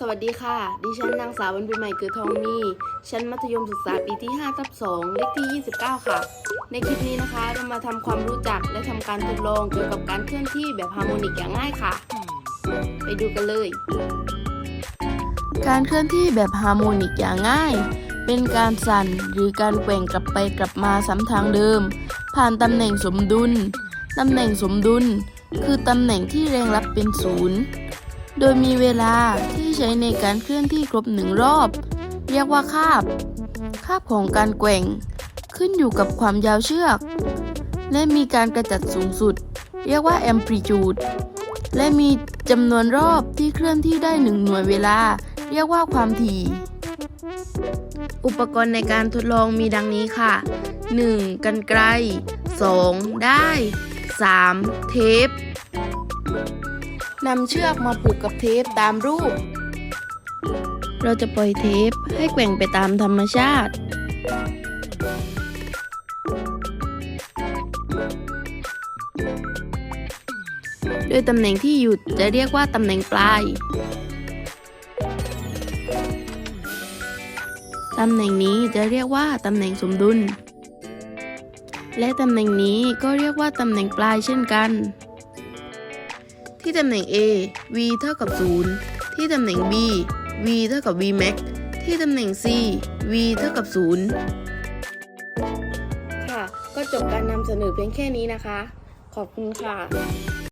สวัสดีค่ะ ดิฉันนางสาววันปีใหม่เกิดทองมีชั้นมัธยมศึกษาปีที่5ทับ2เลขที่ 29 ค่ะ ในคลิปนี้นะคะเรามาทำความรู้จักและทำการทดลองเกี่ยวกับการเคลื่อนที่แบบฮาร์โมนิกอย่างง่ายค่ะ ไปดูกันเลย การเคลื่อนที่แบบฮาร์โมนิกอย่างง่าย เป็นการสั่นหรือการแกว่งกลับไปกลับมาซ้ำทางเดิม ผ่านตำแหน่งสมดุล ตำแหน่งสมดุล คือตำแหน่งที่แรงรับเป็นศูนย์ โดยมีเวลาที่ใช้ในการเคลื่อนที่ครบหนึ่งรอบ เรียกว่าคาบ คาบของการแกว่ง ขึ้นอยู่กับความยาวเชือก และมีการกระจัดสูงสุด เรียกว่า amplitude และมีจำนวนรอบที่เคลื่อนที่ได้หนึ่งหน่วยเวลา เรียกว่าความถี่ อุปกรณ์ในการทดลองมีดังนี้ค่ะ 1. กันไกล 2. ได้ 3. เทป นำเชือกมาผูกกับเทปตามรูป เราจะปล่อยเทปให้แกว่งไปตามธรรมชาติ โดยตำแหน่งที่หยุดจะเรียกว่าตำแหน่งปลาย ตำแหน่งนี้จะเรียกว่าตำแหน่งสมดุล และตำแหน่งนี้ก็เรียกว่าตำแหน่งปลายเช่นกัน ที่ตำแหน่ง A v เท่ากับ 0 ที่ตำแหน่ง B v เท่ากับ v max ที่ตำแหน่ง C v เท่ากับ 0 ค่ะ ก็จบการนำเสนอเพียงแค่นี้นะคะ ขอบคุณค่ะ